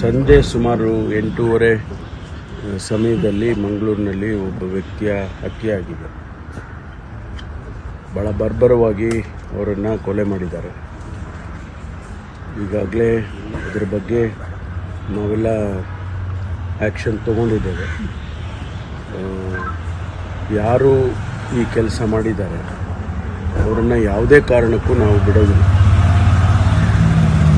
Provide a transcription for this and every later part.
ಸಂಜೆ ಸುಮಾರು ಎಂಟೂವರೆ ಸಮಯದಲ್ಲಿ ಮಂಗಳೂರಿನಲ್ಲಿ ಒಬ್ಬ ವ್ಯಕ್ತಿಯ ಹತ್ಯೆಯಾಗಿದೆ. ಬಹಳ ಬರ್ಬರವಾಗಿ ಅವರನ್ನು ಕೊಲೆ ಮಾಡಿದ್ದಾರೆ. ಈಗಾಗಲೇ ಅದರ ಬಗ್ಗೆ ನಾವೆಲ್ಲ ಆ್ಯಕ್ಷನ್ ತಗೊಂಡಿದ್ದೇವೆ. ಯಾರು ಈ ಕೆಲಸ ಮಾಡಿದ್ದಾರೆ, ಅವರನ್ನು ಯಾವುದೇ ಕಾರಣಕ್ಕೂ ನಾವು ಬಿಡೋದಿಲ್ಲ.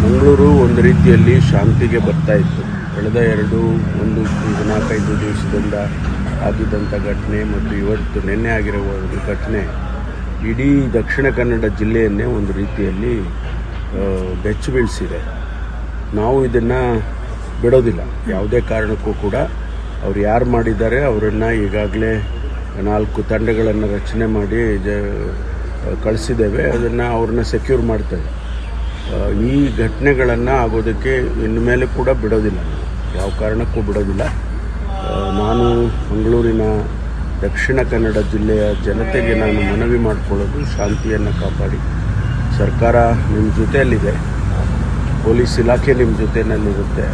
ಮಂಗಳೂರು ಒಂದು ರೀತಿಯಲ್ಲಿ ಶಾಂತಿಗೆ ಬರ್ತಾ ಇತ್ತು. ಕಳೆದ ಎರಡು, ಒಂದು, ನಾಲ್ಕೈದು ದಿವಸದಿಂದ ಆಗಿದ್ದಂಥ ಘಟನೆ ಮತ್ತು ಇವತ್ತು ನಿನ್ನೆ ಆಗಿರುವ ಒಂದು ಘಟನೆ ಇಡೀ ದಕ್ಷಿಣ ಕನ್ನಡ ಜಿಲ್ಲೆಯನ್ನೇ ಒಂದು ರೀತಿಯಲ್ಲಿ ಬೆಚ್ಚು ಬೀಳಿಸಿದೆ. ನಾವು ಇದನ್ನು ಬಿಡೋದಿಲ್ಲ. ಯಾವುದೇ ಕಾರಣಕ್ಕೂ ಕೂಡ ಅವ್ರು ಯಾರು ಮಾಡಿದ್ದಾರೆ ಅವರನ್ನು ಈಗಾಗಲೇ ನಾಲ್ಕು ತಂಡಗಳನ್ನು ರಚನೆ ಮಾಡಿ ಜ, ಕಳಿಸಿದ್ದೇವೆ. ಅದನ್ನು ಅವ್ರನ್ನ ಸೆಕ್ಯೂರ್ ಮಾಡ್ತೇವೆ ಈ ಘಟನೆಗಳನ್ನು ಆಗೋದಕ್ಕೆ ಇನ್ನು ಮೇಲೆ ಕೂಡ ಬಿಡೋದಿಲ್ಲ. ಯಾವ ಕಾರಣಕ್ಕೂ ಬಿಡೋದಿಲ್ಲ. ನಾನು ಮಂಗಳೂರಿನ ದಕ್ಷಿಣ ಕನ್ನಡ ಜಿಲ್ಲೆಯ ಜನತೆಗೆ ನಾನು ಮನವಿ ಮಾಡಿಕೊಳ್ಳೋದು ಶಾಂತಿಯನ್ನು ಕಾಪಾಡಿ. ಸರ್ಕಾರ ನಿಮ್ಮ ಜೊತೆಯಲ್ಲಿದೆ. ಪೊಲೀಸ್ ಇಲಾಖೆ ನಿಮ್ಮ ಜೊತೆಯಲ್ಲಿರುತ್ತೆ.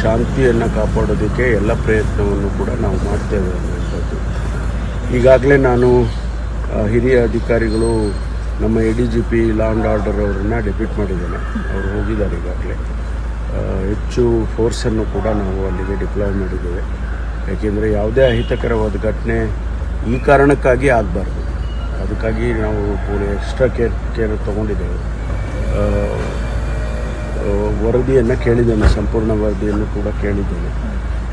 ಶಾಂತಿಯನ್ನು ಕಾಪಾಡೋದಕ್ಕೆ ಎಲ್ಲ ಪ್ರಯತ್ನವನ್ನು ಕೂಡ ನಾವು ಮಾಡ್ತೇವೆ ಅನ್ನುವಂಥದ್ದು. ಈಗಾಗಲೇ ನಾನು ಹಿರಿಯ ಅಧಿಕಾರಿಗಳು ನಮ್ಮ A D G P law and order ಅವರನ್ನು ಡೆಪ್ಯೂಟ್ ಮಾಡಿದ್ದೇನೆ. ಅವರು ಹೋಗಿದ್ದಾರೆ ಈಗಾಗಲೇ. ಹೆಚ್ಚು ಫೋರ್ಸನ್ನು ಕೂಡ ನಾವು ಅಲ್ಲಿಗೆ ಡಿಪ್ಲಾಯ್ ಮಾಡಿದ್ದೇವೆ. ಯಾಕೆಂದರೆ ಯಾವುದೇ ಅಹಿತಕರವಾದ ಘಟನೆ ಈ ಕಾರಣಕ್ಕಾಗಿ ಆಗಬಾರ್ದು. ಅದಕ್ಕಾಗಿ ನಾವು ಎಕ್ಸ್ಟ್ರಾ ಕೇರ್ ಕೇರ್ ತೊಗೊಂಡಿದ್ದೇವೆ. ವರದಿಯನ್ನು ಕೇಳಿದ್ದೇನೆ, ಸಂಪೂರ್ಣ ವರದಿಯನ್ನು ಕೂಡ ಕೇಳಿದ್ದೇನೆ.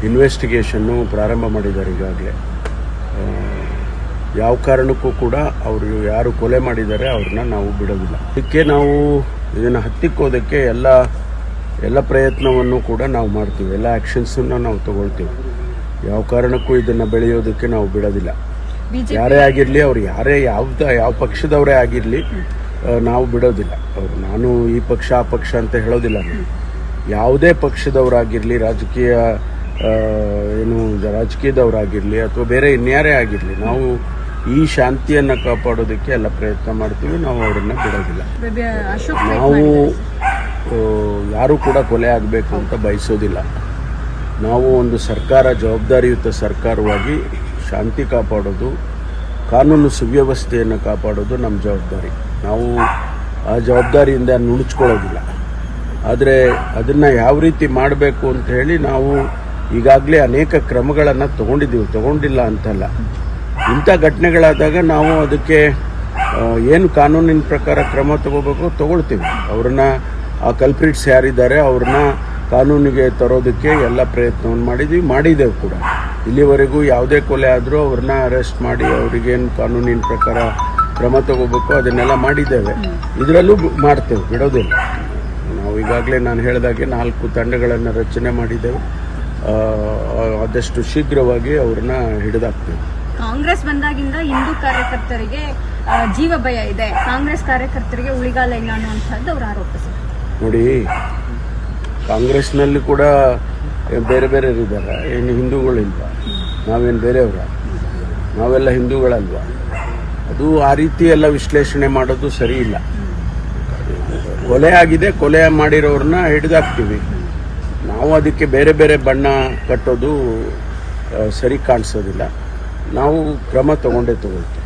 ಇನ್ವೆಸ್ಟಿಗೇಷನ್ನು ಪ್ರಾರಂಭ ಮಾಡಿದ್ದಾರೆ ಈಗಾಗಲೇ. ಯಾವ ಕಾರಣಕ್ಕೂ ಕೂಡ ಅವರು ಯಾರು ಕೊಲೆ ಮಾಡಿದ್ದಾರೆ ಅವ್ರನ್ನ ನಾವು ಬಿಡೋದಿಲ್ಲ. ಅದಕ್ಕೆ ನಾವು ಇದನ್ನು ಹತ್ತಿಕ್ಕೋದಕ್ಕೆ ಎಲ್ಲ ಎಲ್ಲ ಪ್ರಯತ್ನವನ್ನು ಕೂಡ ನಾವು ಮಾಡ್ತೀವಿ. ಎಲ್ಲ ಆ್ಯಕ್ಷನ್ಸನ್ನು ನಾವು ತಗೊಳ್ತೀವಿ. ಯಾವ ಕಾರಣಕ್ಕೂ ಇದನ್ನು ಬೆಳೆಯೋದಕ್ಕೆ ನಾವು ಬಿಡೋದಿಲ್ಲ. ಯಾರೇ ಆಗಿರಲಿ ಅವ್ರು ಯಾರೇ ಯಾವ್ದ ಯಾವ ಪಕ್ಷದವರೇ ಆಗಿರಲಿ ನಾವು ಬಿಡೋದಿಲ್ಲ. ಅವರು ನಾನು ಈ ಪಕ್ಷ ಆ ಪಕ್ಷ ಅಂತ ಹೇಳೋದಿಲ್ಲ ನಾನು. ಯಾವುದೇ ಪಕ್ಷದವರಾಗಿರಲಿ ರಾಜಕೀಯ ಏನು ರಾಜಕೀಯದವರಾಗಿರಲಿ ಅಥವಾ ಬೇರೆ ಇನ್ಯಾರೇ ಆಗಿರಲಿ ನಾವು ಈ ಶಾಂತಿಯನ್ನು ಕಾಪಾಡೋದಕ್ಕೆ ಎಲ್ಲ ಪ್ರಯತ್ನ ಮಾಡ್ತೀವಿ. ನಾವು ಅವರನ್ನ ಬಿಡೋದಿಲ್ಲ. ನಾವು ಯಾರು ಕೂಡ ಕೊಲೆ ಆಗಬೇಕು ಅಂತ ಬಯಸೋದಿಲ್ಲ. ನಾವು ಒಂದು ಸರ್ಕಾರ ಜವಾಬ್ದಾರಿಯುತ ಸರ್ಕಾರವಾಗಿ ಶಾಂತಿ ಕಾಪಾಡೋದು ಕಾನೂನು ಸುವ್ಯವಸ್ಥೆಯನ್ನು ಕಾಪಾಡೋದು ನಮ್ಮ ಜವಾಬ್ದಾರಿ. ನಾವು ಆ ಜವಾಬ್ದಾರಿಯಿಂದ ನುಣುಚ್ಕೊಳ್ಳೋದಿಲ್ಲ. ಆದರೆ ಅದನ್ನು ಯಾವ ರೀತಿ ಮಾಡಬೇಕು ಅಂತ ಹೇಳಿ ನಾವು ಈಗಾಗಲೇ ಅನೇಕ ಕ್ರಮಗಳನ್ನು ತಗೊಂಡಿದ್ದೀವಿ. ತಗೊಂಡಿಲ್ಲ ಅಂತಲ್ಲ. ಇಂಥ ಘಟನೆಗಳಾದಾಗ ನಾವು ಅದಕ್ಕೆ ಏನು ಕಾನೂನಿನ ಪ್ರಕಾರ ಕ್ರಮ ತಗೋಬೇಕು ತಗೊಳ್ತೀವಿ. ಅವ್ರನ್ನ, ಆ ಕಲ್ಪ್ರಿಟ್ಸ್ ಯಾರಿದ್ದಾರೆ ಅವ್ರನ್ನ ಕಾನೂನಿಗೆ ತರೋದಕ್ಕೆ ಎಲ್ಲ ಪ್ರಯತ್ನವನ್ನು ಮಾಡಿದ್ದೀವಿ ಮಾಡಿದ್ದೇವೆ ಕೂಡ. ಇಲ್ಲಿವರೆಗೂ ಯಾವುದೇ ಕೊಲೆ ಆದರೂ ಅವ್ರನ್ನ ಅರೆಸ್ಟ್ ಮಾಡಿ ಅವರಿಗೇನು ಕಾನೂನಿನ ಪ್ರಕಾರ ಕ್ರಮ ತಗೋಬೇಕು ಅದನ್ನೆಲ್ಲ ಮಾಡಿದ್ದೇವೆ. ಇದರಲ್ಲೂ ಮಾಡ್ತೇವೆ, ಬಿಡೋದಿಲ್ಲ. ನಾವು ಈಗಾಗಲೇ ನಾನು ಹೇಳಿದಾಗೆ ನಾಲ್ಕು ತಂಡಗಳನ್ನು ರಚನೆ ಮಾಡಿದ್ದೇವೆ ಆದಷ್ಟು ಶೀಘ್ರವಾಗಿ ಅವ್ರನ್ನ ಹಿಡಿದಾಕ್ತೇವೆ. ಕಾಂಗ್ರೆಸ್ ಬಂದಾಗಿಂದ ಹಿಂದೂ ಕಾರ್ಯಕರ್ತರಿಗೆ ಜೀವ ಭಯ ಇದೆ. ಕಾಂಗ್ರೆಸ್ ಕಾರ್ಯಕರ್ತರಿಗೆ ಉಳಿಗಾಲ ಇಲ್ಲ ಅನ್ನುವಂಥದ್ದು ಅವರು ಆರೋಪಿಸಿದರು. ನೋಡಿ, ಕಾಂಗ್ರೆಸ್ನಲ್ಲಿ ಕೂಡ ಬೇರೆ ಬೇರೆ ಇದ್ದಾರೆ. ಏನು ಹಿಂದೂಗಳಿಲ್ವಾ ನಾವೇನು ಬೇರೆಯವರ? ನಾವೆಲ್ಲ ಹಿಂದೂಗಳಲ್ವಾ? ಅದು ಆ ರೀತಿ ಎಲ್ಲ ವಿಶ್ಲೇಷಣೆ ಮಾಡೋದು ಸರಿ ಇಲ್ಲ. ಕೊಲೆ ಆಗಿದೆ, ಕೊಲೆ ಮಾಡಿರೋರನ್ನ ಹಿಡಿದಾಕ್ತೀವಿ. ನಾವು ಅದಕ್ಕೆ ಬೇರೆ ಬೇರೆ ಬಣ್ಣ ಕಟ್ಟೋದು ಸರಿ ಕಾಣಿಸೋದಿಲ್ಲ. ನಾವು ಕ್ರಮ ತಗೊಂಡೇ ತಗೊಳ್ತೀವಿ.